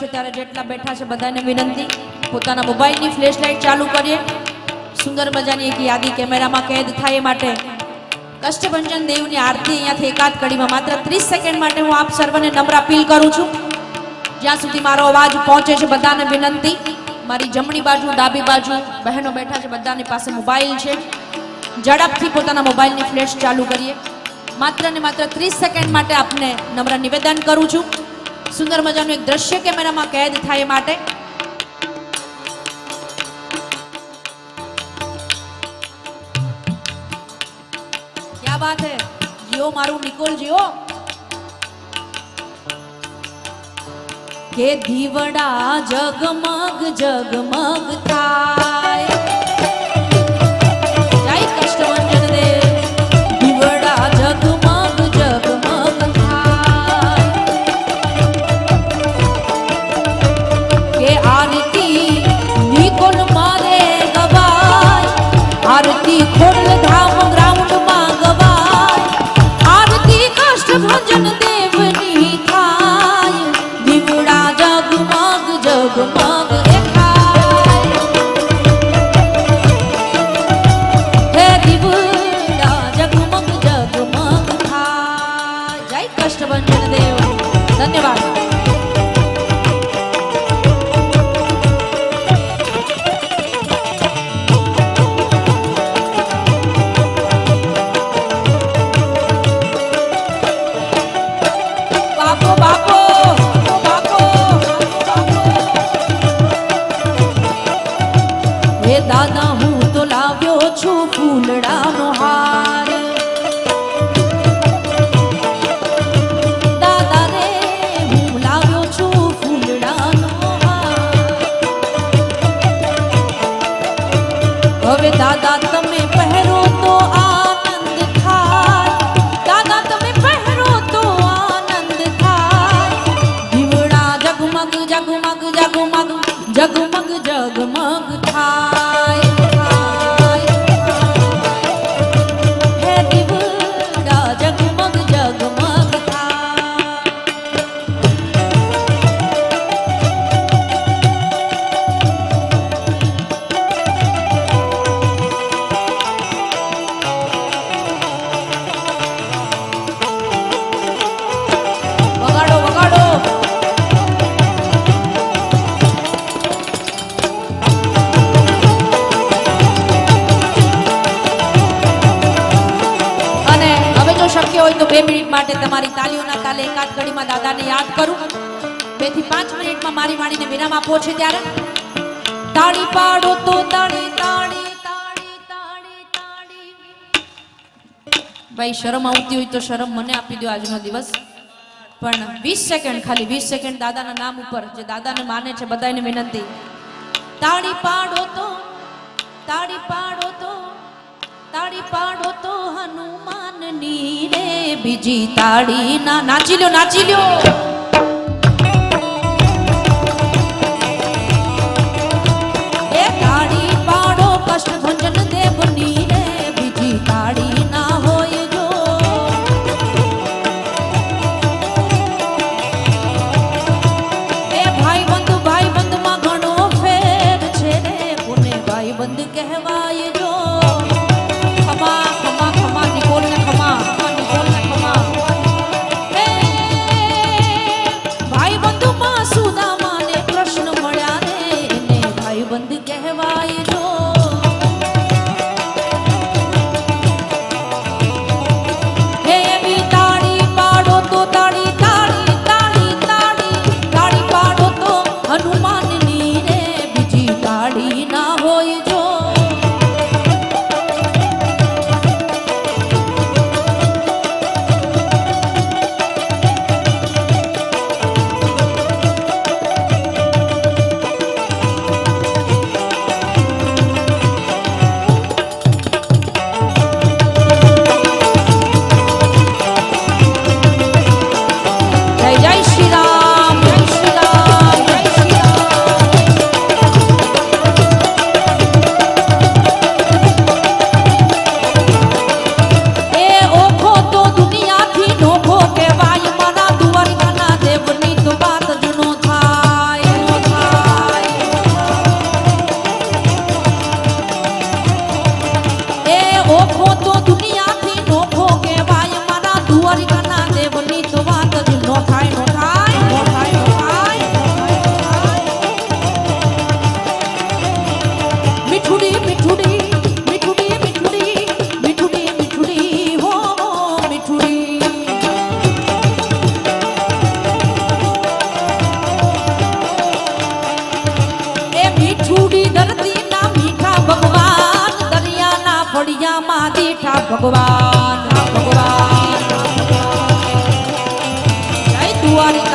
છે ત્યારે જેટલા બેઠા છે બધાને વિનંતી. પોતાના મોબાઈલની ફ્લેશ લાઇટ ચાલુ કરીએ. સુંદર મજાની એક યાદી કેમેરામાં કેદ થાય એ માટે કષ્ટભંજન દેવની આરતી અહીંયાથી એકાદ કડીમાં માત્ર ત્રીસ સેકન્ડ માટે હું આપ સર્વને નમ્ર અપીલ કરું છું. જ્યાં સુધી મારો અવાજ પહોંચે છે બધાને વિનંતી. મારી જમણી બાજુ, ડાબી બાજુ બહેનો બેઠા છે, બધાની પાસે મોબાઈલ છે. ઝડપથી પોતાના મોબાઈલની ફ્લેશ ચાલુ કરીએ. માત્ર ને માત્ર ત્રીસ સેકન્ડ માટે આપને નમ્ર નિવેદન કરું છું. સુંદર મજાનું એક દ્રશ્ય કેમેરામાં કેદ થાય માટે. ક્યા વાત હે? જીઓ મારું નિકોલ જીઓ. કે દીવડા જગમગ જગમગ થાય. મિનિટ તમારી તાલીઓના તાલે એકાદ ઘડીમાં દાદાને યાદ કરું. બેથી પાંચ મિનિટમાં મારી વાણીને વિરામ આપવો છે ત્યારે. તાળી પાડો તો તાળી તાળી ભાઈ, શરમ આવતી હોય તો શરમ મને આપી દો આજનો દિવસ. પણ વીસ સેકન્ડ, ખાલી વીસ સેકન્ડ દાદાના નામ ઉપર, જે દાદાને માને છે બધાને વિનંતી. તાળી પાડો તો, તાળી પાડો તો, તાળી પાડો તો બીજી તાળી ના નાચી લ્યો નાચી લ્યો બંધ તાળી Oh, દુનિયામાં દીઠા ભગવાન ભગવાન. જય દ્વારિકા